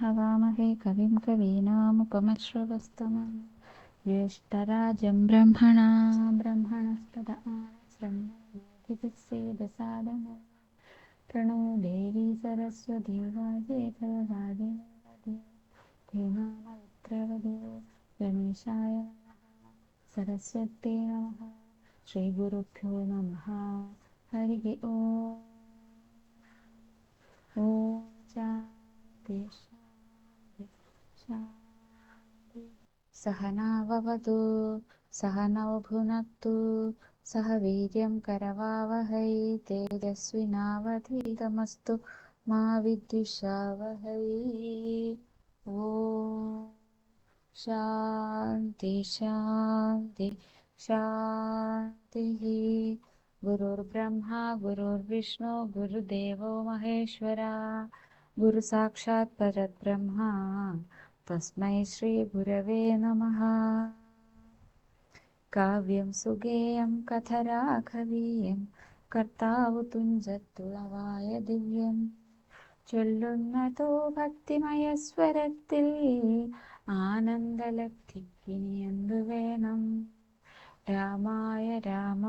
हवामहे कविं कवीनामुपमश्रवस्तमं। ज्येष्ठराजं ब्रह्मणा आनश्रन्नोतिभिस्सेदसादनम् प्रणो देवी सरस्वती गणेशाय नमः। श्रीगुरुभ्यो नमः। हरिः ॐ ॐ शान्ति शान्ति सहनाववतु सहनौ भुनक्तु सह वीर्यं करवावहै तेजस्विनावधीतमस्तु मा विद्विषावहै। ॐ शान्ति शान्ति शान्तिः। गुरुर्ब्रह्मा गुरुर्विष्णु गुरुदेवो महेश्वरा गुरुसाक्षात् परब्रह्मा तस्मै श्रीगुरवे नमः കാവ്യം സുഗേയം കഥരാഘവീയം കർത്താവു തുഞ്ചത്തുളവായ ദിവ്യം ചൊല്ലുന്നതോ ഭക്തിമയ സ്വരത്തിൽ ആനന്ദലബ്ധിക്കിനി എന്തു വേണം രാമായ രാമ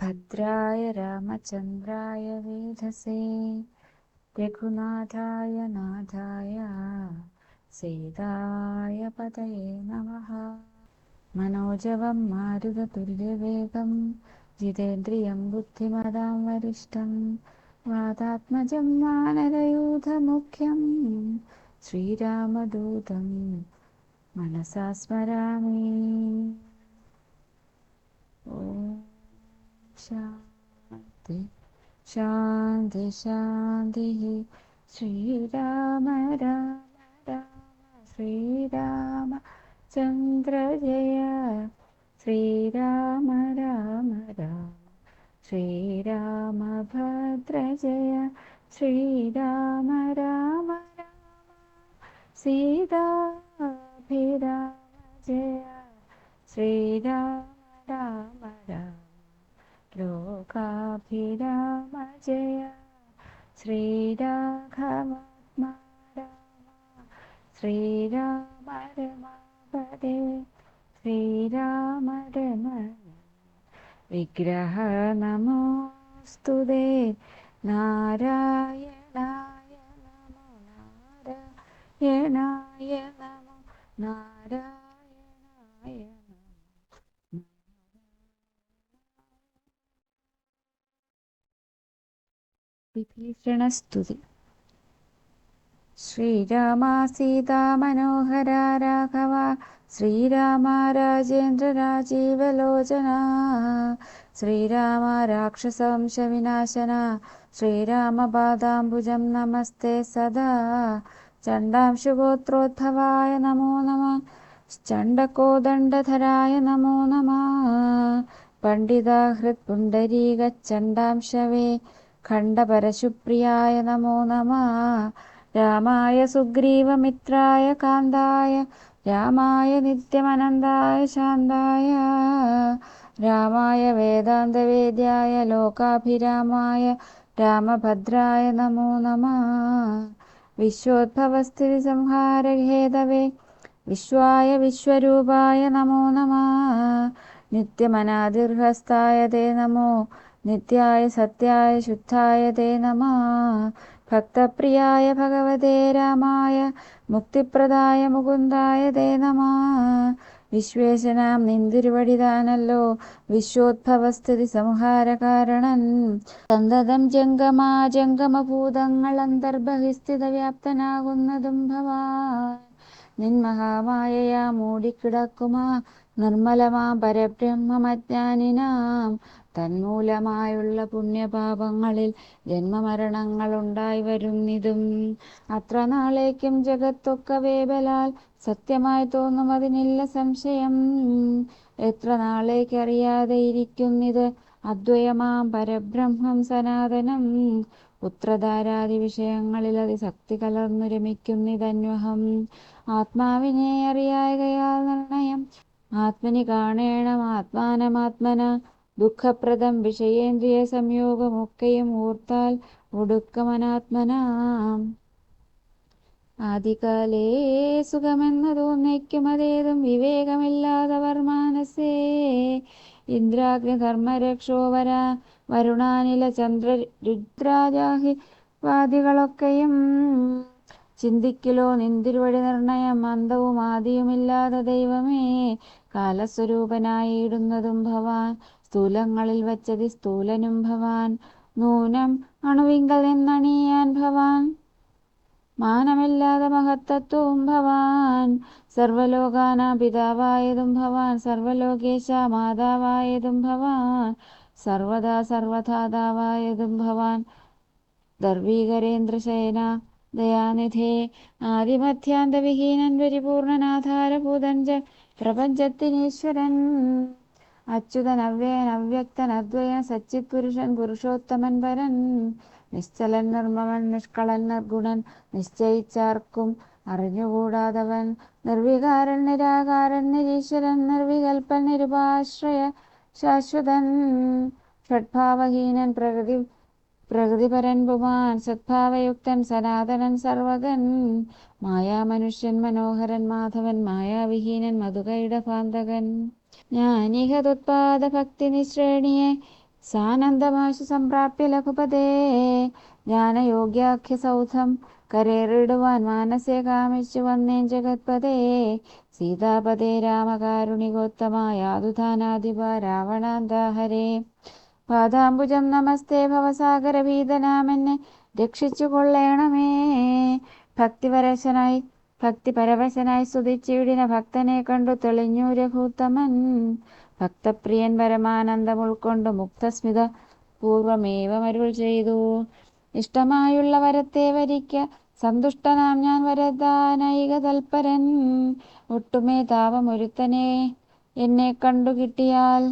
ഭദ്രായ രാമചന്ദ്രായ വേധസേ രഘുനാഥായ നാഥായ സീതായ പതയേ നമ മനോജവം മാരുതതുല്യവേഗം ജിതേന്ദ്രിയം ബുദ്ധിമതാം വരിഷ്ഠം വാതാത്മജം വാനരയൂഥമുഖ്യം ശ്രീരാമദൂതം മനസാ സ്മരാമി ഓം ശാന്തി ശാന്തി ശാന്തി ശ്രീരാമ രാമ രാമ ശ്രീരാമ ചന്ദ്ര ജയ ശ്രീരാമ രാമ രാമ ശ്രീരാമ ഭദ്രജയ ശ്രീരാമ രാമ രാമ സീതാഭിരാമ ജയ ശ്രീരാമ രാമ രാമ. ലോകാഭിരാമ ജയ ശ്രീരാഘവാത്മാ രാമ ശ്രീരാമ വിഗ്രഹ നമോസ്തു നാരായണായ നമോ നാരായണായ നമോ നാരായണായ വിഭീഷണസ്തുതി ശ്രീരാമ സീതാ മനോഹര രാഘവ ശ്രീരാമ രാജേന്ദ്ര രാജീവലോചന ശ്രീരാമ രാക്ഷസവംശവിനാശന ശ്രീരാമ പാദാംബുജം നമസ്തേ സദാ ചണ്ഡാംശുഗോത്രോദ്ഭവായ നമോ നമ ചണ്ഡകോദണ്ഡധരായ നമോ നമ പണ്ഡിതാഹൃത് പുണ്ടരീകച്ചണ്ഡാംശവേ നമോ നമ. രാമായ സുഗ്രീവമിത്രായ കാന്തായ. രാമായ നിത്യമനന്തായ ശാന്തായ. രാമായ വേദാന്തവേദ്യായ ലോകാഭിരാമായ. രാമഭദ്രായ നമോ നമ. വിശ്വോദ്ഭവസ്ഥിതി സംഹാരഹേതവേ വിശ്വായ വിശ്വരൂപായ നമോ നമ. നിത്യമനാദിർഹസ്തായ തേ നമോ. നിത്യായ സത്യായ ശുദ്ധായ തേ നമ. ഭക്തപ്രിയായ ഭഗവതേ രാമായ മുക്തിപ്രദായ മുകുന്ദായ തേ നമ. വിശ്വേശനാം നിന്തിരുവടിതാനല്ലോ വിശ്വോദ്ഭവസ്ഥിതി സംഹാരകാരണൻ. സന്തതം ജംഗമാ ജംഗമഭൂതങ്ങൾ അന്തർബഹിസ്ഥിത വ്യാപ്തനാകുന്നതും ഭവാൻ നിന്മഹാമായയാ മൂടിക്കിടക്കുമാ നിർമ്മലമാ പരബ്രഹ്മമജ്ഞാനിനാം. തന്മൂലമായുള്ള പുണ്യപാപങ്ങളിൽ ജന്മമരണങ്ങൾ ഉണ്ടായി വരുന്നിതും. അത്ര നാളേക്കും ജഗത്തൊക്കവേ ബലാൽ സത്യമായി തോന്നും അതിനില്ല സംശയം. എത്ര നാളേക്കറിയാതെ അദ്വയമാം പരബ്രഹ്മം സനാതനം. പുത്രധാരാദി വിഷയങ്ങളിൽ അതിശക്തി കലർന്നു രമിക്കുന്നിതന്വഹം. ആത്മാവിനെ അറിയായകയാൽ നിർണയം. ആത്മനി കാണേണം ആത്മാനമാത്മന. ദുഃഖപ്രദം വിഷയേന്ദ്രിയ സംയോഗമൊക്കെയും ഓർത്താൽ ഒടുക്കമനാത്മനാം. ആദികാലേ സുഖമെന്ന് തോന്നിക്കും അതേതും വിവേകമില്ലാതവർ മാനസേ. ഇന്ദ്രാഗ്നി ധർമ്മരക്ഷോവര വരുണാനില ചന്ദ്ര രുദ്രാജാഹി വാദികളൊക്കെയും ചിന്തിക്കലോ നിന്തിരുവഴി നിർണയം അന്തവും ആദിയുമില്ലാതെ ദൈവമേ കാലസ്വരൂപനായിടുന്നതും ഭവാൻ സ്ഥൂലങ്ങളിൽ വച്ചതി സ്ഥൂലനും ഭവാൻ. നൂനം അണുവിങ്കൽ നിന്നണിയാൻ ഭവാൻ. മാനമില്ലാതെ മഹത്തത്വവും ഭവാൻ. സർവലോകാന പിതാവായതും ഭവാൻ. സർവലോകേശ മാതാവായതും ഭവാൻ. സർവദാ സർവധാതാവായതും ഭവാൻ. ദർവീകരേന്ദ്രശയന ദയാനിധേ. ആദിമധ്യാന്തവിഹീനൻ പരിപൂർണനാധാരഭൂതൻ പ്രപഞ്ചത്തിനീശ്വരൻ. അവ്യക്തൻ അദ്വയൻ സച്ചിത് പുരുഷൻ പുരുഷോത്തമൻ പരൻ നിശ്ചലൻ നിർമ്മമൻ നിഷ്കളൻ നിർഗുണൻ നിശ്ചയിച്ചാർക്കും അറിഞ്ഞുകൂടാതവൻ നിർവികാരൻ നിരാകാരൻ നിരീശ്വരൻ നിർവികൽപ്പൻ നിരുപാശ്രയ ശാശ്വതൻ ഷഡ്ഭാവഹീനൻ പ്രകൃതി പ്രകൃതിപരൻ പുമാൻ സദ്ഭാവയുക്തൻ സനാതനൻ സർവകൻ മായാമനുഷ്യൻ മനോഹരൻ മാധവൻ മായാവിഹീനൻ മധുകൈടഭാന്തകൻ ജ്ഞാനിഹതുത്പാദ ഭക്തി നിശ്രേണിയെ സാനന്ദമാശു സംപ്രാപ്യ ലഘുപതേ. ജ്ഞാനയോഗ്യാഖ്യസൗധം കരേറിടുവാൻ മാനസേ കാമിച്ചു വന്നേൻ ജഗത്പതേ. സീതാപതേ രാമകാരുണികോത്തമായാതുധാനാധിപ രാവണാന്താഹരേ. പാദാംബുജം നമസ്തേ ഭവസാഗരഭീതനാമെന്നെ രക്ഷിച്ചു കൊള്ളേണമേ ഭക്തിപരശനായി ഭക്തിപരവശനായി സ്തുതിച്ചിടിന ഭക്തനെ കണ്ടു തെളിഞ്ഞു രഘുത്തമൻ. ഭക്തപ്രിയൻ പരമാനന്ദം ഉൾക്കൊണ്ട് മുക്തസ്മിത പൂർവമേവമരുൾ ചെയ്തു. ഇഷ്ടമായുള്ള വരത്തെ വരിക്ക സന്തുഷ്ടനാം ഞാൻ വരദാനൈക തൽപരൻ. ഒട്ടുമേ താപമൊരുത്തനെ എന്നെ കണ്ടു കിട്ടിയാൽ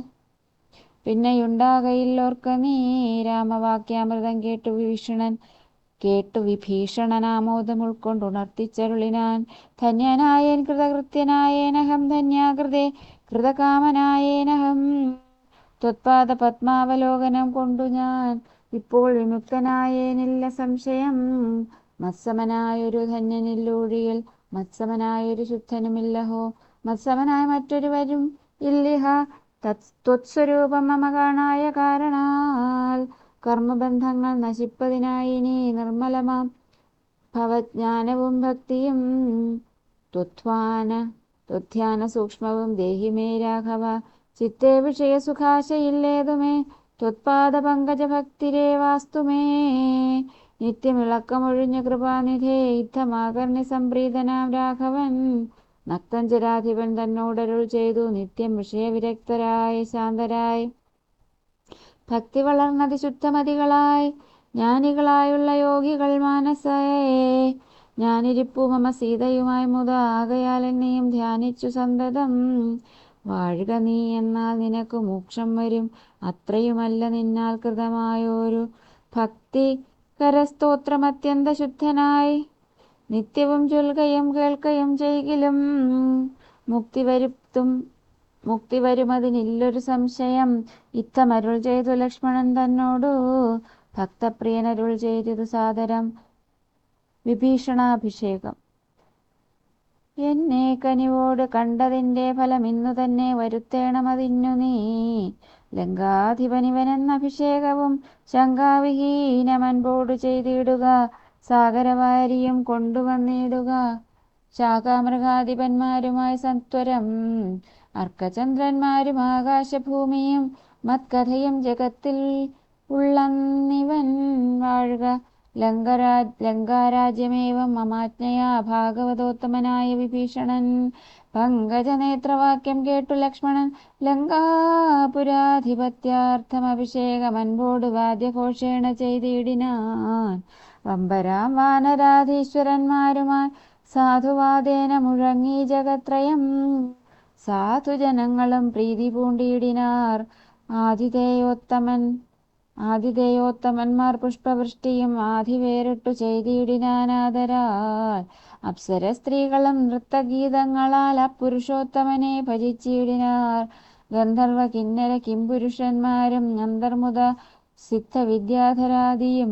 പിന്നെയുണ്ടാകയില്ലോർക്ക നീ. രാമവാക്യാമൃതം കേട്ടു വിഭീഷണൻ. കേട്ടു വിഭീഷണനാമോദം ഉൾക്കൊണ്ടുണർത്തിച്ചരുളിനാൻ ധന്യനായേൻ കൃതകൃത്യനായേനഹം ധന്യാകൃതേ കൃതകാമനായേനഹം. ത്വത്പാദ പത്മാവലോകനം കൊണ്ടു ഞാൻ ഇപ്പോൾ വിമുക്തനായേനില്ല സംശയം. മത്സമനായൊരു ധന്യനില്ലൂഴിയിൽ മത്സമനായൊരു ശുദ്ധനുമില്ലഹോ. മത്സമനായ മറ്റൊരു വരും ഇല്ലിഹ. ത്വത്സ്വരൂപം മമ കാണായ കാരണാൽ കർമ്മബന്ധങ്ങൾ നശിപ്പതിനായി നീ നിർമ്മലമാം. ഭവജ്ഞാനവും ഭക്തിയും ത്വത്വാന ത്വധ്യാന സൂക്ഷ്മവും ദേഹിമേ രാഘവ. ചിത്തേ വിഷയസുഖാശയില്ലേതുമേ ത്വത്പാദ പങ്കജ ഭക്തിരേ വാസ്തുമേ. നിത്യമിളക്കമൊഴിഞ്ഞ കൃപാനിധേ യുദ്ധമാകർണി സംപ്രീതനാം രാഘവൻ. നക്തഞ്ചരാധിപൻ തന്നോടരുൾ ചെയ്തു നിത്യം വിഷയവിരക്തരായി ശാന്തരായി. ഭക്തി വളർന്നത് ശുദ്ധമതികളായി ജ്ഞാനികളായുള്ള യോഗികൾ മാനസേ. ഞാനിരിപ്പു മമ സീതയുമായി മുത ആകയാൽ എന്നെയും ധ്യാനിച്ചു സന്തതം. വാഴുക നീ എന്നാൽ നിനക്ക് മോക്ഷം വരും. അത്രയുമല്ല നിന്നാൽ കൃതമായൊരു ഭക്തി. കരസ്തോത്രം അത്യന്ത ശുദ്ധനായി. നിത്യവും ചൊൽകയും കേൾക്കുകയും ചെയ്യിലും. മുക്തി വരുത്തും. മുക്തി വരുമതിനില്ലൊരു സംശയം. ഇത്തമരുൾ ചെയ്തു ലക്ഷ്മണൻ തന്നോടു. ഭക്തപ്രിയനരുൾ ചെയ്തു സാദരം. വിഭീഷണാഭിഷേകം. എന്നെ കനിവോട് കണ്ടതിന്റെ ഫലം ഇന്നു തന്നെ വരുത്തേണമതിന്നു നീ. ലങ്കാധിപനിവനെന്ന അഭിഷേകവും ശങ്കാവിഹീനമൻപോട് ചെയ്തിടുക. സാഗരവാരിയും കൊണ്ടുവന്നിടുക. ശാഖാമൃഗാധിപന്മാരുമായി സത്വരം. അർക്കചന്ദ്രന്മാരും ആകാശഭൂമിയും മത്കഥയും ജഗത്തിൽ ഉള്ളന്നിവൻ വാഴുക. ലങ്കരാ ലങ്കാരാജ്യമേവം മമാജ്ഞയാ ഭാഗവതോത്തമനായ വിഭീഷണൻ. പങ്കജനേത്രവാക്യം കേട്ടു ലക്ഷ്മണൻ. ലങ്കാപുരാധിപത്യാർത്ഥം അഭിഷേകമൻപോട് വാദ്യഘോഷേണ ചെയ്തിടിനാൻ. വമ്പരാം വാനരാധീശ്വരന്മാരുമായി സാധുവാദേന മുഴങ്ങി ജഗത്രയം. സാധുജനങ്ങളും പ്രീതി പൂണ്ടിയിടിനാർ. ആതിഥേയോത്തമൻ ആതിഥേയോത്തമന്മാർ പുഷ്പവൃഷ്ടിയും ആധി വേറിട്ടു ചെയ്തിടിനാനാദരാൽ അപ്സര സ്ത്രീകളും നൃത്തഗീതങ്ങളാൽ അപ്പുരുഷോത്തമനെ ഭജിച്ചിടിനാർ ഗന്ധർവ കിന്നര കിംപുരുഷന്മാരും അന്തർമുത സിദ്ധവിദ്യാധരാദിയും.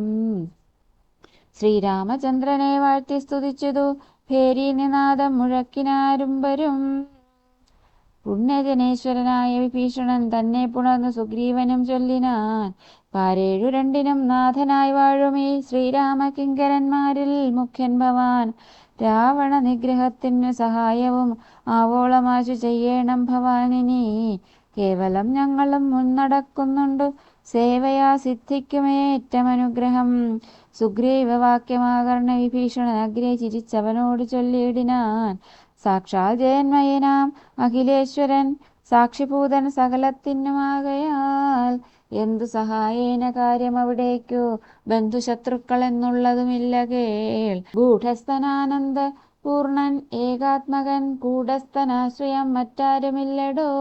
ശ്രീരാമചന്ദ്രനെ വാഴ്ത്തി സ്തുതിച്ചതു. ഭേരീനിനാദം മുഴക്കിനാരുംബരും. പുണ്യജനേശ്വരനായ വിഭീഷണൻ തന്നെ പുണർന്ന് സുഗ്രീവനും ചൊല്ലിനാൻ. പാരേഴു രണ്ടിനും നാഥനായി വാഴുമീ ശ്രീരാമകിങ്കരന്മാരിൽ മുഖ്യൻ ഭവാൻ. രാവണ നിഗ്രഹത്തിനു സഹായവും ആവോളമാശു ചെയ്യണം ഭവാനിനി കേവലം ഞങ്ങളും മുന്നടക്കുന്നുണ്ടു. സേവയാ സിദ്ധിക്കുമേറ്റമനുഗ്രഹം. സുഗ്രീവ വാക്യമാകർണ വിഭീഷണൻ അഗ്രേ ചിരിച്ചവനോട് ചൊല്ലിയിടിനാൻ. സാക്ഷാൽ ജയന്മയനാം അഖിലേശ്വരൻ സാക്ഷിഭൂതൻ സകലത്തിനുമാകയാൽ. എന്തു സഹായേന കാര്യം അവിടേക്കു? ബന്ധുശത്രുക്കൾ എന്നുള്ളതുമില്ല കേൾ. ഗൂഢസ്ഥനാനന്ദ പൂർണൻ ഏകാത്മകൻ കൂടസ്ഥനാശ്രയം മറ്റാരുമില്ലടോ?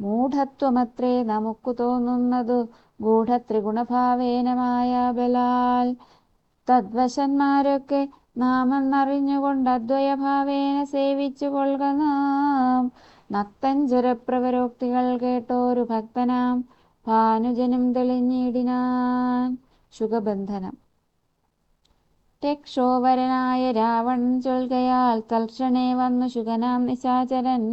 മൂഢത്വമത്രേ നമുക്കു തോന്നുന്നതു ഗൂഢത്രിഗുണഭാവേനമായ ബലാൽ തദ്വശന്മാരൊക്കെ നാമെന്നറിഞ്ഞുകൊണ്ട് അദ്വയഭാവേന സേവിച്ചു കൊള്ളുക നാം നത്തഞ്ചരപ്രവരോക്തികൾ കേട്ടോരു ഭക്തനാം. ഭാനുജനും തെളിഞ്ഞിടിനാൻ. ശുഗബന്ധനം രക്ഷോവരനായ രാവൺ ചൊൽകയാൽ തൽക്ഷണേ വന്നു ശുഖനാം നിശാചരൻ.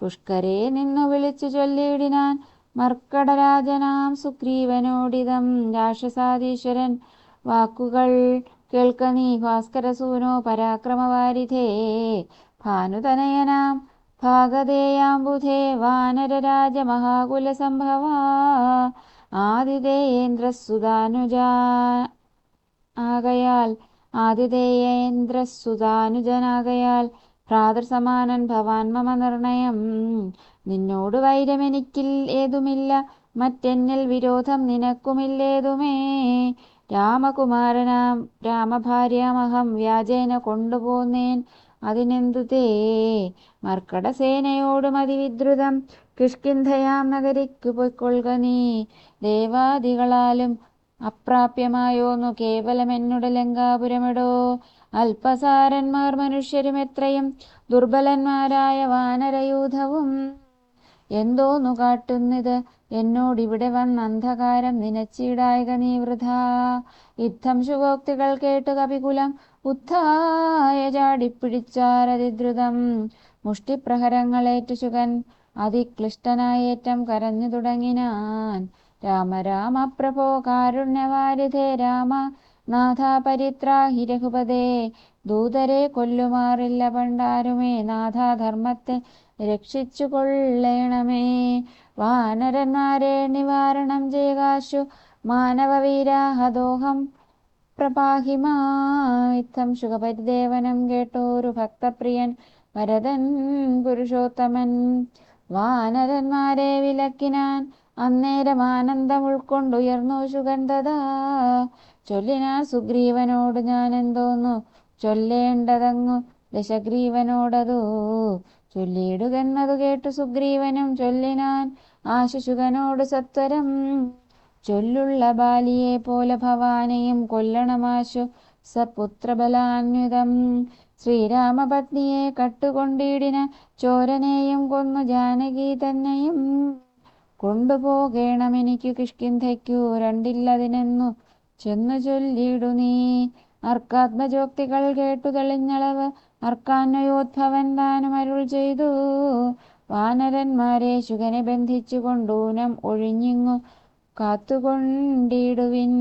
പുഷ്കരെ നിന്നു വിളിച്ചു ചൊല്ലിയിടിനാൻ മർക്കടരാജനാം സുഗ്രീവനോടിതം രാക്ഷസാധീശ്വരൻ. വാക്കുകൾ കേൾക്ക ഭാസ്കരസൂനോ പരാക്രമവാരിധേ. ഭാനുതനയനാം ഭാഗതേയാംബുധേ വാനരരാജ മഹാകുലസംഭവ ആതിഥേയേന്ദ്രസുതാനുജാ ആകയാൽ ആതിഥേയേന്ദ്രസുതാനുജനാകയാൽ ഭ്രാതൃസമാനൻ ഭവാൻ മമ നിർണയം. നിന്നോട് വൈരമെനിക്കിൽ ഏതുമില്ല മറ്റെന്നിൽ വിരോധം നിനക്കുമില്ലേതുമേ. രാമകുമാരനാം രാമഭാര്യാമഹം വ്യാജേന കൊണ്ടുപോന്നേൻ അതിനെന്തു തേ? മർക്കടസേനയോട് മതിവിദ്രുതം കിഷ്കിന്ധയാം നഗരിക്കു പൊയ്ക്കൊള്ളുക നീ. ദേവാദികളാലും അപ്രാപ്യമായോന്നു കേവലമെന്നുടെ ലങ്കാപുരമിടോ. അല്പസാരന്മാർ മനുഷ്യരും എത്രയും ദുർബലന്മാരായ വാനരയൂഥവും എന്തോന്നു എന്നോട് എന്നോടിവിടെ വന്ന് അന്ധകാരം നിനച്ചിടായക നീ വൃഥ. യുദ്ധം ശുഭോക്തികൾ കേട്ട് കപികുലം. ഉത്ഥായ ചാടിപ്പിടിച്ചാരതിദ്രുതം. മുഷ്ടിപ്രഹരങ്ങളേറ്റു ശുകൻ അതിക്ലിഷ്ടനായേറ്റം കരഞ്ഞു തുടങ്ങിനാൻ. രാമ രാമ പ്രഭോ കാരുണ്യവാരിധേ രാമ നാഥ പരിത്രാഹി രഘുപതേ. ദൂതരെ കൊല്ലുമാറില്ല പണ്ടാരുമേ. നാഥ ധർമ്മത്തെ രക്ഷിച്ചു കൊള്ളേണമേ വാനരന്മാരെ നിവാരണം ചെയ്യുകാശു മാനവവീരാഹദോഹം പ്രപാഹിമായിത്തം ശുഖപരിദേവനം കേട്ടോരു ഭക്തപ്രിയൻ ഭരതൻ പുരുഷോത്തമൻ. വാനരന്മാരെ വിലക്കിനാൻ അന്നേരം ആനന്ദം ഉൾക്കൊണ്ടുയർന്നു സുഗന്ധത ചൊല്ലിനാ സുഗ്രീവനോട് ഞാൻ എന്തോന്നു ചൊല്ലേണ്ടതങ്ങു ദശഗ്രീവനോടതു. ചൊല്ലിയിടുകെന്നതു കേട്ടു സുഗ്രീവനും ചൊല്ലിനാൻ ആശുശുകനോട് സത്വരം. ചൊല്ലുള്ള ബാലിയെ പോലെ ഭവാനെയും കൊല്ലണമാശു സപുത്രബലാന്വിതം. ശ്രീരാമപത്നിയെ കട്ടുകൊണ്ടിടിന ചോരനെയും കൊന്നു ജാനകി തന്നെയും. കൊണ്ടുപോകേണമെനിക്കു കിഷ്കിന്ധയ്ക്കു രണ്ടില്ലതിനെന്നു ചെന്നു ചൊല്ലിയിടു നീ. അർക്കാത്മജോക്തികൾ കേട്ടു തെളിഞ്ഞളവ് അർക്കാന്വയോദ്ഭവൻ താനും അരുൾ ചെയ്തു. വാനരന്മാരെ ശുഗനെ ബന്ധിച്ചു കൊണ്ടൂനം ഒഴിഞ്ഞിങ്ങു കാത്തുകൊണ്ടിടുവിൻ.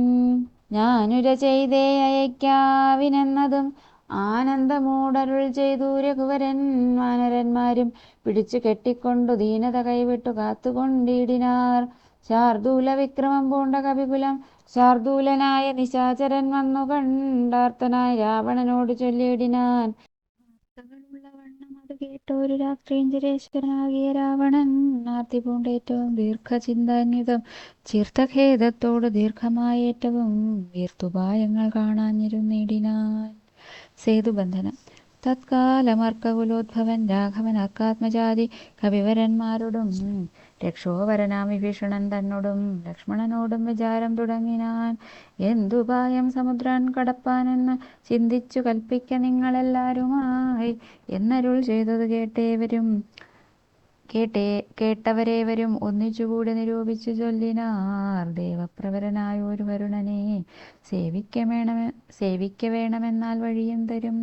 ഞാനുര ചെയ്തേ അയക്കാവിനെന്നതും ആനന്ദമൂടരുൾ ചെയ്തു രഘുവരൻ വാനരന്മാരും പിടിച്ചു കെട്ടിക്കൊണ്ടു ദീനത കൈവിട്ടു കാത്തുകൊണ്ടിടിനാർ. ശാർദൂല വിക്രമം പൂണ്ട കവികുലം ശാർദൂലനായ നിശാചരൻ വന്നു കണ്ടാർത്തനായ രാവണനോട് ചൊല്ലിയിടിനാൻ. വണ്ണം അത് കേട്ടൊരു രാത്രീഞ്ചരേശ്വരനാകിയ രാവണൻ ആർത്തി പൂണ്ടേറ്റവും ദീർഘചിന്താന്യുതം ചീർത്തഖേദത്തോട് ദീർഘമായേറ്റവും വീർത്തുപായങ്ങൾ കാണാഞ്ഞിരുന്നിടിനാൽ സേതുബന്ധനം. തത്കാലമർക്കകുലോദ്ഭവൻ രാഘവൻ അർക്കാത്മജാതി കവിവരന്മാരോടും രക്ഷോവരനാം വരനാമിഭീഷണൻ തന്നോടും ലക്ഷ്മണനോടും വിചാരം തുടങ്ങിനാൻ എന്തുപായം സമുദ്രൻ കടപ്പാനെന്ന് ചിന്തിച്ചു കൽപ്പിക്ക നിങ്ങളെല്ലാരുമായി എന്നരുൾ ചെയ്തത് കേട്ടേവരും കേട്ടേ കേട്ടവരേവരും ഒന്നിച്ചുകൂടി നിരൂപിച്ചു ചൊല്ലിനാർ. ദേവപ്രവരനായ ഒരു വരുണനെ സേവിക്ക വേണമെ സേവിക്ക വേണമെന്നാൽ വഴിയും തരും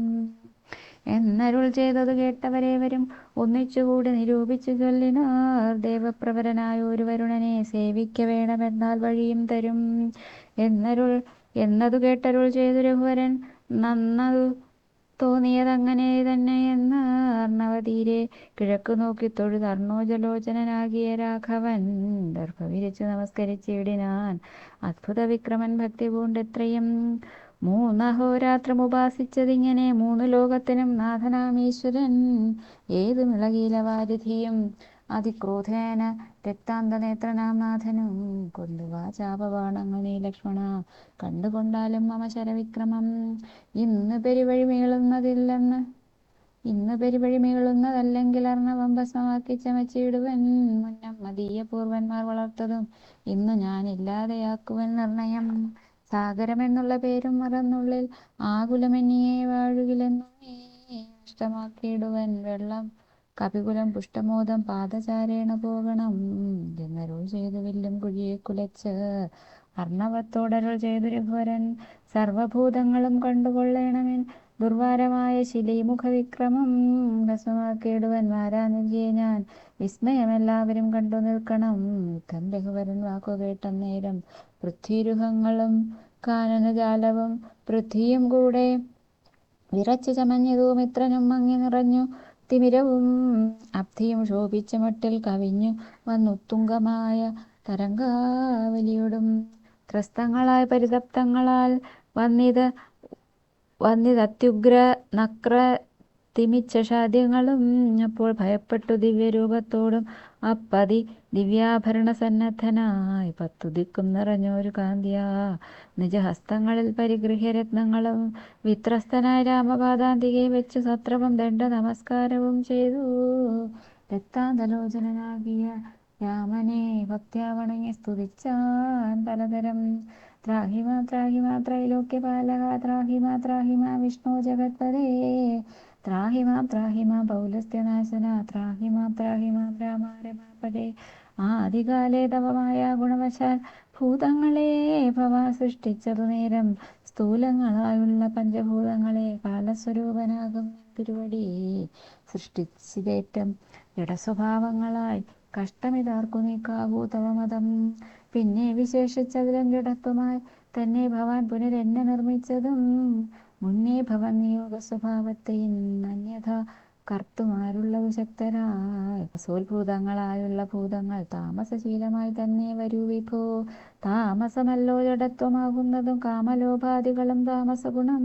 എന്നരുൾ ചെയ്തത് കേട്ടവരേവരും ഒന്നിച്ചുകൂടി നിരൂപിച്ചു ചൊല്ലിനാർ. ദേവപ്രവരനായ ഒരു വരുണനെ സേവിക്ക വേണമെന്നാൽ വഴിയും തരും. എന്നരുൾ എന്നതു കേട്ടരുൾ ചെയ്തു രഘുവരൻ. നന്നതു തോന്നിയതങ്ങനെ തന്നെ എന്ന് അർണവതീരെ കിഴക്ക് നോക്കി തൊഴുത് അർണോജലോചനാകിയ രാഘവൻ. ദർഭ വിരിച്ചു നമസ്കരിച്ചിടിനാൻ. അത്ഭുത വിക്രമൻ ഭക്തി പൂണ്ടെത്രയും മൂന്നഹോരാത്രം ഉപാസിച്ചതിങ്ങനെ മൂന്ന് ലോകത്തിനും നാഥനാമീശ്വരൻ. ഏത് മിളകീല വാരിധിയും അതിക്രോധേന രക്താന്തനേത്രനാം നാഥനും. കൊല്ലുവാ ചാപബാണങ്ങൾ നീ ലക്ഷ്മണ കണ്ടുകൊണ്ടാലും മമ ശരവിക്രമം. ഇന്ന് പെരുവഴി മീളുന്നതില്ലെന്ന് ഇന്ന് പെരുവഴി മീളുന്നതല്ലെങ്കിൽ അർണവം ഭസ്മമാക്കി ചമച്ചിടുവൻ. മുന്നം മതീയ പൂർവന്മാർ വളർത്തതും ഇന്ന് ഞാൻ ഇല്ലാതെയാക്കുവൻ നിർണയം. സാഗരമെന്നുള്ള പേരും മറന്നുള്ളിൽ ആകുലമെന്നിയെ വാഴുകിലെന്നും നഷ്ടമാക്കിയിടുവൻ വെള്ളം. കപികുലം പുഷ്ടമോദം പാദചാരേണ പോകണം. എന്നരുൾ ചെയ്തു വില്ലും കുഴിയെ കുലച്ച് അർണവത്തോടരുൾ ചെയ്തു രഘുവരൻ സർവഭൂതങ്ങളും കണ്ടുകൊള്ളേണമെൻ. ദുർവാരമായ ശിലീമുഖ വിക്രമം ഭസ്മമാക്കിയിടുവൻ വാരാനിധിയെ ഞാൻ. വിസ്മയം എല്ലാവരും കണ്ടു നിൽക്കണം. യുദ്ധം രഘുവരൻ വാക്കു കേട്ടന്നേരം പൃഥ്വിരുഹങ്ങളും കാനനജാലവും പൃഥ്വിയും കൂടെ വിറച്ചു ചമഞ്ഞതു മിത്രനും മങ്ങി നിറഞ്ഞു തിമിരവും അബ്ധിയും ശോഭിച്ച മട്ടിൽ കവിഞ്ഞു വന്നുത്തുങ്കമായ തരംഗാവലിയോടും ത്രസ്തങ്ങളായ പരിതപ്തങ്ങളാൽ വന്നിത് വന്നിത് വന്നിതത്യുഗ്ര നക്ര തിമിച്ച ഷാദ്യങ്ങളും അപ്പോൾ ഭയപ്പെട്ടു ദിവ്യരൂപത്തോടും അപ്പതി ദിവ്യാഭരണ സന്നദ്ധനായി പത്തു ദിക്കും നിറഞ്ഞൊരു കാന്തിയാ. നിജഹസ്തങ്ങളിൽ പരിഗൃഹ്യ രത്നങ്ങളും വിത്രസ്തനായ രാമപാദാന്തികെ വെച്ച് സത്രവും ദണ്ഡ നമസ്കാരവും ചെയ്തു. രക്താന്തലോചനാകിയ രാമനെ ഭക്ത്യാവണങ്ങി സ്തുതിച്ചാൻ പലതരം ത്രാഹിമാ ത്രാഹിമാ ത്രൈലോക്യപാലക ത്രാഹിമാ ത്രാഹിമാ വിഷ്ണു ജഗത്പദേ ത്രാഹിമാം ത്രാഹിമാം പൗലസ്ത്യനാശന ത്രാഹിമാം ത്രാഹിമാം രാമാരമാപദേ ആദികാലേ തവമായ ഗുണവശാൽ ഭൂതങ്ങളെ ഭവ സൃഷ്ടിച്ചതു നേരം സ്ഥൂലങ്ങളായുള്ള പഞ്ചഭൂതങ്ങളെ കാലസ്വരൂപനാകും തിരുവടി സൃഷ്ടിച്ചിതേറ്റം ജഡസ്വഭാവങ്ങളായി കഷ്ടമിതാർക്കു നീക്കാവൂ തവമതം. പിന്നെ വിശേഷിച്ചതിലും ജഡത്വമായി തന്നെ ഭവാൻ പുനരെന്നെ നിർമ്മിച്ചതും മുന്നേ ഭവനിയോഗ സ്വഭാവത്തെ അന്യഥ കർത്തുമാരുള്ളവ ശക്തരായി സോൽഭൂതങ്ങളായുള്ള ഭൂതങ്ങൾ താമസശീലമായി തന്നെ വരൂ വിഭോ. താമസമല്ലോ ജഡത്വമാകുന്നതും കാമലോഭാദികളും താമസഗുണം.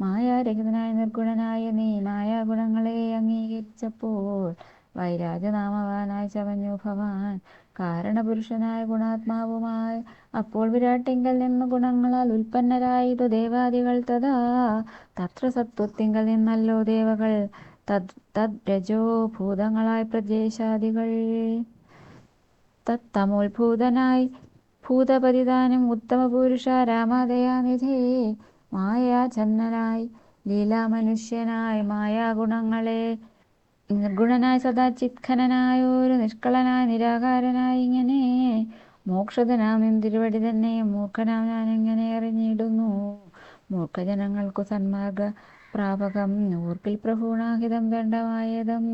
മായാരഹിതനായ നിർഗുണനായ നീ മായാഗുണങ്ങളെ അംഗീകരിച്ചപ്പോൾ വൈരാജനാമവാനായി ചവഞ്ഞു ഭവാൻ. കാരണപുരുഷനായ ഗുണാത്മാവുമായി അപ്പോൾ വിരാട്ടിങ്കൽ നിന്ന് ഗുണങ്ങളാൽ ഉൽപ്പന്നരായതു ദേവാദികൾ തഥാ. തത്ര സത്വത്തിങ്കൽ നിന്നല്ലോ ദേവകൾ. തദ് തദ് രജോ ഭൂതങ്ങളായ പ്രദേശാദികൾ തത്തമോത്ഭൂതനായി ഭൂതപതിതാനും ഉത്തമ പുരുഷ രാമദയാനിധേ മായാചന്നനായി ലീലാമനുഷ്യനായി മായാഗുണങ്ങളെ നിർഗുണനായ സദാ ചിത്ഖനനായ ഒരു നിഷ്കളനായ നിരാകാരനായി ഇങ്ങനെ മോക്ഷതനാം തിരുവടി തന്നെ മൂർഖനാം ഞാൻ എങ്ങനെ അറിഞ്ഞിടുന്നു? മൂർഖജനങ്ങൾക്കു സന്മാർഗ പ്രാപകം ഊർക്കിൽ പ്രഭൂണാഹിതം ദണ്ഡമായതും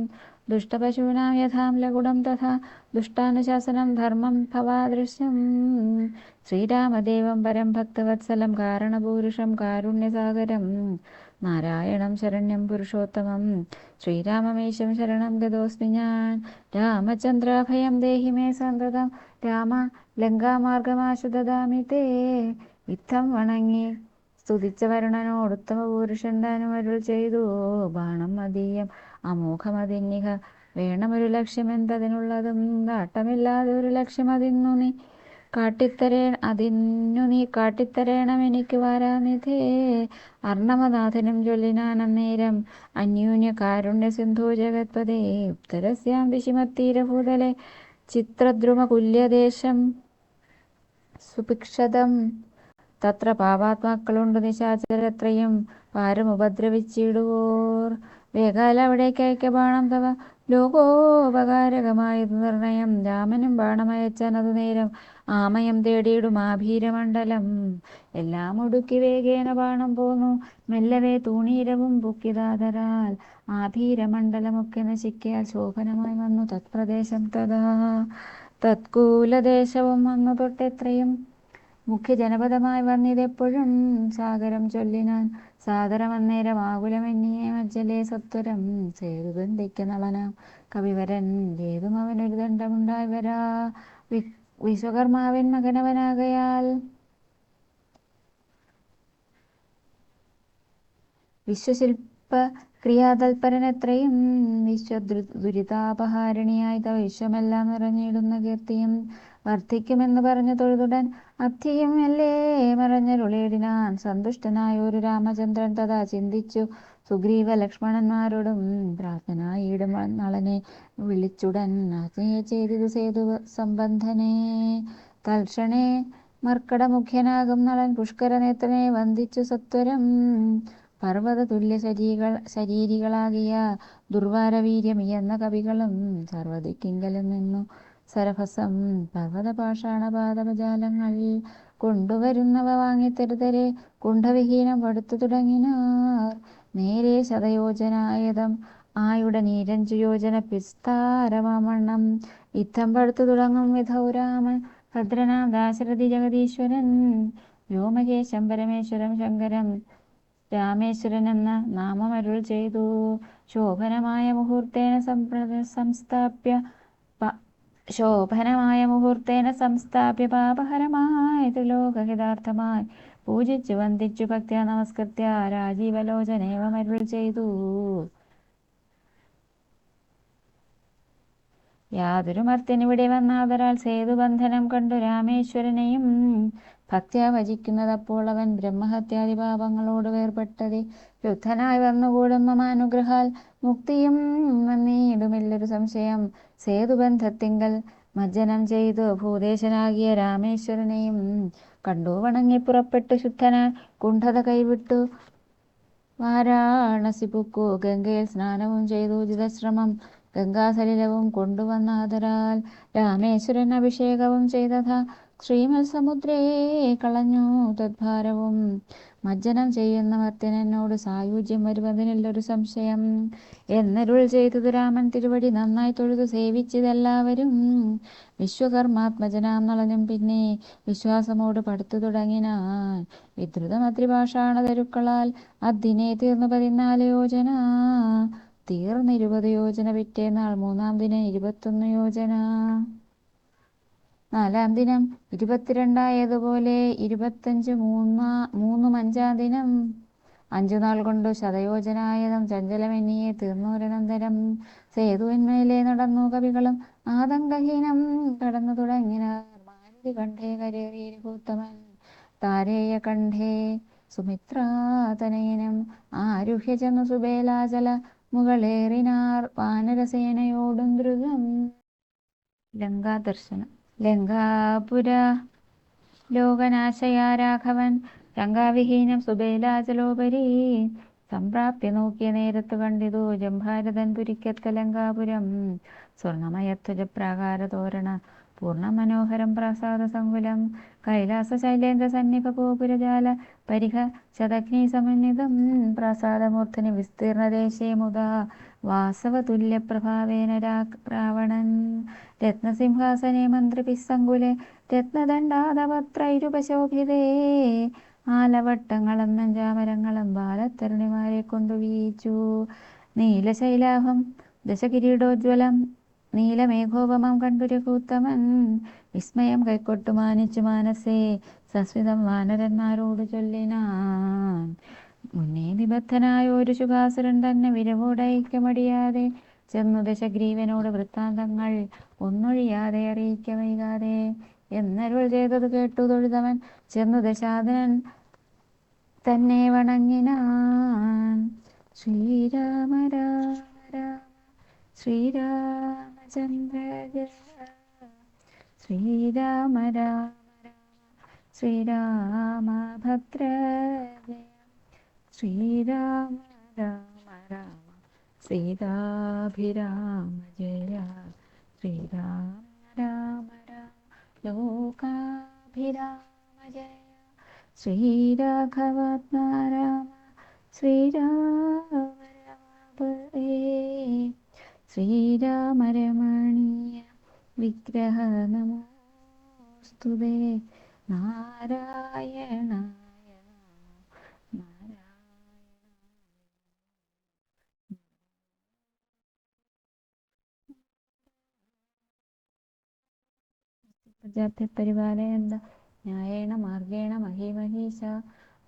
ദുഷ്ടപശൂനാം യഥാം ലകുടം തഥാ ദുഷ്ടാനുശാസനം ധർമ്മം ഭവാദൃശ്യം. ശ്രീരാമദേവം പരം ഭക്തവത്സലം കാരണപൂരുഷം കാരുണ്യസാഗരം. നാരായണം ശരണ്യം പുരുഷോത്തമം. ശ്രീരാമമേശം ശരണം ഗതോസ്മി ഞാൻ. രാമചന്ദ്രാഭയം ദേഹി മേ സന്തതം രാമ ലങ്കാമാർഗമാശു ദദാമി തേ. ഇത്തം വണങ്ങി സ്തുതിച്ച വരുണനോട് ഉത്തമ പുരുഷൻ താനും അരുൾ ചെയ്തു. ബാണം മതീയം അമോഘമതിന്നിഹ വേണമൊരു ലക്ഷ്യം എന്തതിനുള്ളതും കാട്ടമില്ലാതെ ഒരു ലക്ഷ്യം അതിന്നു നീ കാട്ടിത്തരേ അതിന്നു നീ കാട്ടിത്തരേണം എനിക്ക് വാരാനിധേ. അർണവനാഥനും ചൊല്ലിനാനന്നേരം അന്യൂന്യ കാരുണ്യ സിന്ധു ജഗത്പദേ ഉത്തരസ്യാം വിഷിമത്തീരഭൂതലെ ചിത്രദ്രുമകുല്യദേശം സുഭിക്ഷതം. തത്ര പാപാത്മാക്കളുണ്ട് നിശാചരത്രയും പാരം ഉപദ്രവിച്ചിടുവോർ. വേഗാല അവിടേക്ക് അയക്ക ബാണം തവ. ലോകോപകാരകമായത് നിർണയം. രാമനും ബാണമയച്ചാൻ അത് നേരം ആമയം തേടിയിടും ആഭീരമണ്ഡലം. എല്ലാം ഒടുക്കി വേഗേന ബാണം പോന്നു. മെല്ലവേ തൂണീരവും പൊക്കിതാതരാൽ. ആഭീരമണ്ഡലമൊക്കെ നശിക്കാൽ ശോഭനമായി വന്നു തത്പ്രദേശം തഥാ. തത്കൂലദേശവും വന്നു തൊട്ടെത്രയും? മുഖ്യ ജനപദമായി വന്നിതെപ്പോഴും സാഗരം ചൊല്ലിനാൻ സാദരമന്നേരം ആകുലമെന്നിയെ മജ്ജലേ സത്വരം സേതുബന്ധിക്ക നളനാം കവിവരൻ. ഏതും അവനൊരു ദണ്ഡമുണ്ടായി വരാ. വിശ്വകർമാവൻ മകനവനാകയാൽ വിശ്വശില്പ ക്രിയാതൽപരനെത്രയും വിശ്വ ദുരിതാപഹാരിണിയായി വിശ്വമെല്ലാം നിറഞ്ഞിടുന്ന കീർത്തിയും വർദ്ധിക്കുമെന്ന് പറഞ്ഞു തൊഴുതുടൻ അബ്ധിയും അല്ലേ മറഞ്ഞരുളേടിനാൻ സന്തുഷ്ടനായ ഒരു രാമചന്ദ്രൻ തഥാ ചിന്തിച്ചു സുഗ്രീവ ലക്ഷ്മണന്മാരോടും പ്രാർത്ഥനായിടും നളനെ വിളിച്ചുടൻ ചെയ്തു സേതു സംബന്ധനെ തൽക്ഷണേ മർക്കടമുഖ്യനാകും നളൻ പുഷ്കരനേത്രനെ വന്ദിച്ചു സത്വരം പർവത തുല്യ ശരീകൾ ശരീരികളാകിയ ദുർവാരവീര്യം എന്ന കവികളും സർവദിക്കിങ്കലും നിന്നു സരഭസം പർവത പാഷാണപാദപജാലങ്ങൾ കൊണ്ടുവരുന്നവ വാങ്ങിത്തരുതരെ കുണ്ഠവിഹീനം പടുത്തു തുടങ്ങിനാർ നേരെ ശതയോജനായതം ആയുടെ നീരഞ്ചു യോജന പിസ്താരമാമണ്ണം ഇത്തം പടുത്തു തുടങ്ങും വിധൗരാമൻ ഭദ്രനാം ദാശരഥി ജഗദീശ്വരൻ. വ്യോമകേശം പരമേശ്വരം ശങ്കരം. രാമേശ്വരൻ എന്ന നാമമരുൾ ചെയ്തു. ശോഭനമായ മുഹൂർത്തേന സംസ്ഥാപ്യ ശോഭനമായ മുഹൂർത്തേന സംസ്ഥാപ്യ പാപഹരമായ ലോകഹിതാർത്ഥമായി പൂജിച്ചു വന്ദിച്ചു ഭക്തിയ നമസ്കൃത്യ രാജീവലോചനേവമരുൾ ചെയ്തു. യാതൊരു മർത്തിനിവിടെ വന്നാതൊരാൾ സേതുബന്ധനം കണ്ടു രാമേശ്വരനെയും. ഭക്ത്യാ ഭജിക്കുന്നതപ്പോൾ അവൻ ബ്രഹ്മഹത്യാദി പാപങ്ങളോട് വേർപെട്ടത്. യുദ്ധനായി വന്നുകൂടുന്ന മാനുഗ്രഹാൽ മുക്തിയും നന്ദിയിടുമില്ലൊരു സംശയം. സേതുബന്ധത്തിങ്കൽ മജ്ജനം ചെയ്തു ഭൂദേശനാകിയ രാമേശ്വരനെയും കണ്ടു. വണങ്ങി പുറപ്പെട്ടു ശുദ്ധനാൻ കുണ്ഠത കൈവിട്ടു. വാരാണസി പുക്കു ഗംഗയിൽ സ്നാനവും ചെയ്തു. ഉചിതശ്രമം ഗംഗാസലിലവും കൊണ്ടുവന്നാദരാൽ രാമേശ്വരൻ അഭിഷേകവും ചെയ്തത. ശ്രീമത്സമുദ്രേ കളഞ്ഞു തദ്ഭാരവും. മജ്ജനം ചെയ്യുന്ന മർത്തിനോട് സായുജ്യം വരുവതിനില്ലൊരു സംശയം. എന്നരുൾ ചെയ്തത് രാമൻ തിരുവടി നന്നായി തൊഴുതു സേവിച്ചതെല്ലാവരും. വിശ്വകർമാത്മജനാം നളനും പിന്നെ വിശ്വാസമോട് പടുത്തു തുടങ്ങിനാൻ വിദ്രുതമത്രിഭാഷാണ തരുക്കളാൽ അതിനെ തീർന്നു പതിനാല് യോജന. തീർന്ന് ഇരുപത് യോജന പിറ്റേന്നാൾ മൂന്നാം ദിനം ഇരുപത്തൊന്ന് യോജന. നാലാം ദിനം ഇരുപത്തിരണ്ടായതുപോലെ ഇരുപത്തഞ്ച് മൂന്നാ മൂന്നും അഞ്ചാം ദിനം. അഞ്ചു നാൾ കൊണ്ടു ശതയോജനായതം ചഞ്ചലമെന്നിയെ തീർന്നോരനന്തരം സേതുവിന്മേലെ നടന്നു കവികളും ആതങ്കഹീനം കടന്നു തുടങ്ങിനാർ താരേയ കണ്ഠേ സുമിത്രാതനയനം. ആരുഹ്യ ചെന്നു സുബേലാചല മുകളേറിനാർ വാനരസേനയോടും ദ്രുതം. ലങ്കാദർശനം ലങ്കാപുര. ലോകനാശയാ രാഘവൻ. ലങ്കാവിഹീനം സുബേലാചലോപരി. സംപ്രാപ്തി നോക്കിയ നേരത്ത് കണ്ടിതു ജംഭാരതൻ പുരിക്കത്ത ലങ്കാപുരം. സ്വർണമയത്വജപ്രാകാര തോരണ പൂർണ മനോഹരം പ്രസാദ സങ്കുലം. കൈലാസ ശൈലേന്ദ്ര സന്നിഭ ഗോപുരജാല പരിഹ ശതഗ്നി സമന്വിതം. പ്രാസാദമൂർധനി വിസ്തീർണദേശേ മുതാ വാസവതുല്യ പ്രഭാവേന രാവണൻ. രത്നസിംഹാസനെ മന്ത്രിപിസ്സങ്കുലെ രത്നദണ്ഡാതപത്രൈരുപശോഭിതേ ആലവട്ടങ്ങളും നഞ്ചാമരങ്ങളും ബാലത്തരുണിമാരെ കൊണ്ടു വീച്ചു നീലശൈലാഭം ദശകിരീടോജ്വലം നീലമേഘോപമം കണ്ടു രഘൂത്തമൻ വിസ്മയം കൈക്കൊട്ടു മാനിച്ചു മാനസേ സസ്മിതം വാനരന്മാരോട് ചൊല്ലിനാൻ. മുന്നേ നിബദ്ധനായ ഒരു ശുഭാസുരൻ തന്നെ വിരവോടയക്കമടിയാതെ ചെന്നു ദശഗ്രീവനോട് വൃത്താന്തങ്ങൾ ഒന്നൊഴിയാതെ അറിയിക്ക വൈകാതെ. എന്നരുൾ ചെയ്തത് കേട്ടു തൊഴുതവൻ ചെന്നു ദശാദനൻ തന്നെ വണങ്ങിനാൻ. ശ്രീരാമ രാമ രാമ ജയ ശ്രീരാമ രാമ രാമ ശ്രീരാമഭദ്ര ജയ ശ്രീരാമ രാമ രാമ സീതാഭിരാമ ജയ ശ്രീരാമ രാമ രാമ ലോകാഭിരാമ ജയ ശ്രീരാഘവാത്മാ രാമ ശ്രീരാമ രമാപതേ ശ്രീരാമരമണീയ വിഗ്രഹ നമോസ്തുതേ. നാരായണ പ്രജാത്തെ പരിപാലയന്ത ന്യായേണ മാർഗേണ മഹീമഹീശ.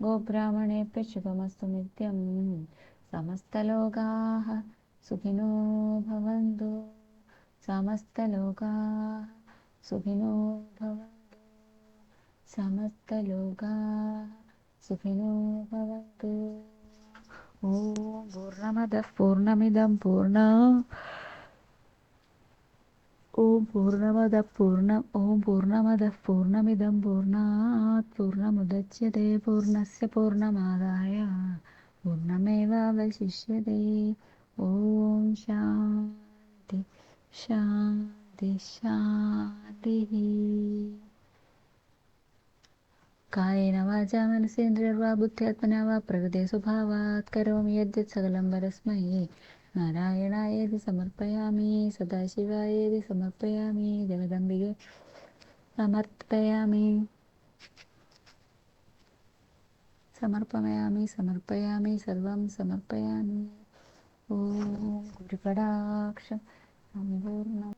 ഗോബ്രാഹ്മണേഭ്യ ശുഭമസ്തു നിത്യം. സമസ്തലോകാः सुखिनो भवन्तु समस्तलोकाः, सुखिनो भवन्तु समस्तलोकाः, सुखिनो भवन्तु। ॐ पूर्णमदः पूर्णमिदं पूर्ण। ॐ पूर्णमदः पूर्ण, ॐ पूर्णमदः पूर्णमिदं पूर्णात् पूर्णमुदच्यते, पूर्णस्य पूर्णमादाय। पूर्णमेवावशिष्यते। ఓం శాంతి శాంతి శాంతి. కాయేన వాచా మనసేంద్రియర్వా బుద్ధ్యాత్మన వా ప్రకృతి స్వభావాత్ కరోమి యద్యత్ సకలం వరస్మై నారాయణాయేది సమర్పయామి సదాశివాయేది సమర్పయామి జగదంబిగే సమర్పయామి. సమర్పయామి సమర్పయామి సర్వం సమర్పయామి. ഓം ഗുരുകടാക്ഷം സമ്പൂർണം